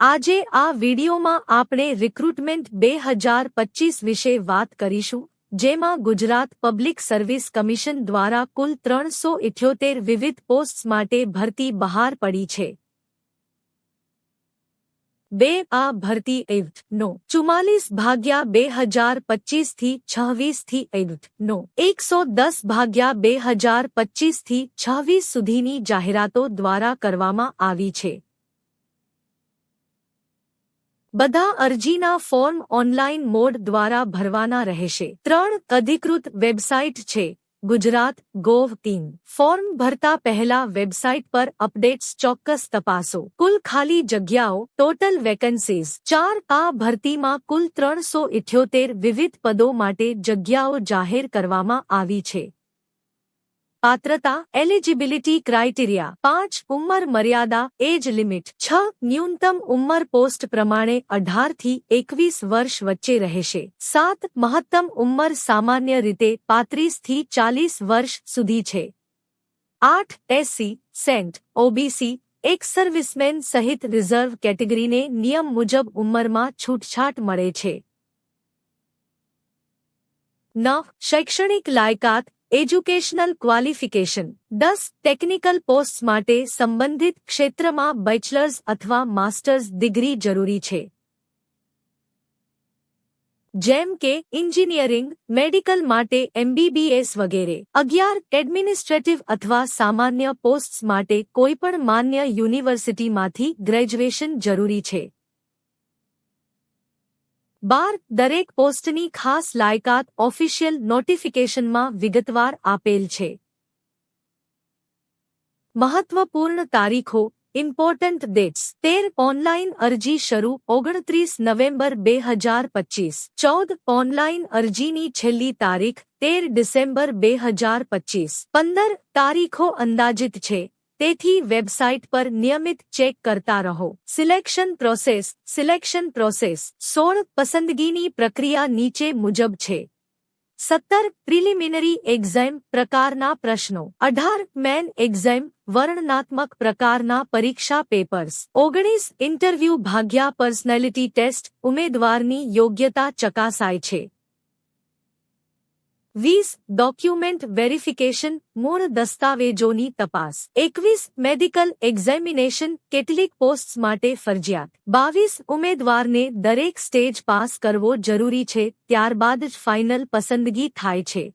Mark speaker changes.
Speaker 1: આજે આ વિડિયોમાં આપણે રિક્રુટમેન્ટ બે હજાર પચીસ વિશે વાત કરીશું, જેમાં ગુજરાત પબ્લિક સર્વિસ કમિશન દ્વારા કુલ ત્રણસો ઇઠ્યોતેર વિવિધ પોસ્ટ્સ માટે ભરતી બહાર પડી છે. બે આ ભરતી એવટ નો ચુમ્માલીસ ભાગ્યા બે હજાર પચીસથી છવ્વીસ એવ્ટ નો એકસો દસ ભાગ્યા બે હજાર પચીસથી છવ્વીસ સુધીની જાહેરાતો દ્વારા કરવામાં આવી છે. બધા અરજીના ફોર્મ ઓનલાઈન મોડ દ્વારા ભરવાના રહેશે. ત્રણ અધિકૃત વેબસાઇટ છે. Gujarat, gov team. ફોર્મ ભરતા પહેલા વેબસાઇટ પર અપડેટ્સ ચોક્કસ તપાસો. કુલ ખાલી જગ્યાઓ, ટોટલ વેકન્સીઝ. ચાર આ ભરતીમાં કુલ ત્રણસો ઇઠ્યોતેર વિવિધ પદો માટે જગ્યાઓ જાહેર કરવામાં આવી છે. પાત્રતા એલિજિબિલિટી ક્રાઇટેરિયા પાંચ ઉંમર મર્યાદા એજ લિમિટ છ ન્યૂનતમ ઉંમર પોસ્ટ પ્રમાણે અઢારથી એકવીસ વર્ષ વચ્ચે રહેશે સાત મહત્તમ ઉંમર સામાન્ય રીતે પાંત્રીસથી ચાલીસ વર્ષ સુધી છે આઠ એસસી સેન્ટ ઓબીસી એક સર્વિસમેન સહિત રિઝર્વ કેટેગરીને નિયમ મુજબ ઉંમરમાં છૂટછાટ મળે છે નવ શૈક્ષણિક લાયકાત એજ્યુકેશનલ ક્વોલિફિકેશન દસ ટેકનિકલ પોસ્ટ માટે સંબંધિત ક્ષેત્રમાં બેચલર્સ અથવા માસ્ટર્સ ડિગ્રી જરૂરી છે. જેમ કે એન્જિનિયરિંગ મેડિકલ માટે એમબીબીએસ વગેરે. અગિયાર એડમિનિસ્ટ્રેટિવ અથવા સામાન્ય પોસ્ટ્સ માટે કોઈપણ માન્ય યુનિવર્સિટીમાંથી ગ્રેજ્યુએશન જરૂરી છે. બાર દરેક પોસ્ટની ખાસ લાયકાત ઓફિશિયલ નોટિફિકેશનમાં વિગતવાર આપેલ છે મહત્વપૂર્ણ તારીખો ઇમ્પોર્ટન્ટ ડેટ્સ તેર ઓનલાઇન અરજી શરૂ ઓગણત્રીસ નવેમ્બર બે હજાર પચીસ ચૌદ ઓનલાઇન અરજીની છેલ્લી તારીખ તેર ડિસેમ્બર બે હજાર પચીસ પંદર તારીખો અંદાજિત છે તેથી વેબસાઇટ પર નિયમિત ચેક કરતા રહો સિલેક્શન પ્રોસેસ સિલેક્શન પ્રોસેસ સોળ પસંદગીની પ્રક્રિયા નીચે મુજબ છે સત્તર પ્રિલિમિનરી એક્ઝામ પ્રકારના પ્રશ્નો અઢાર મેન એક્ઝામ વર્ણનાત્મક પ્રકારના પરીક્ષા પેપર્સ ઓગણીસ ઇન્ટરવ્યૂ ભાગ્યા પર્સનાલિટી ટેસ્ટ ઉમેદવારની યોગ્યતા ચકાસાય છે વીસ ડોક્યુમેન્ટ વેરિફિકેશન મૂળ દસ્તાવેજોની તપાસ. એકવીસ મેડિકલ એક્ઝામિનેશન કેટલીક પોસ્ટ માટે ફરજિયાત. બાવીસ ઉમેદવારને દરેક સ્ટેજ પાસ કરવો જરૂરી છે, ત્યારબાદ જ ફાઇનલ પસંદગી થાય છે.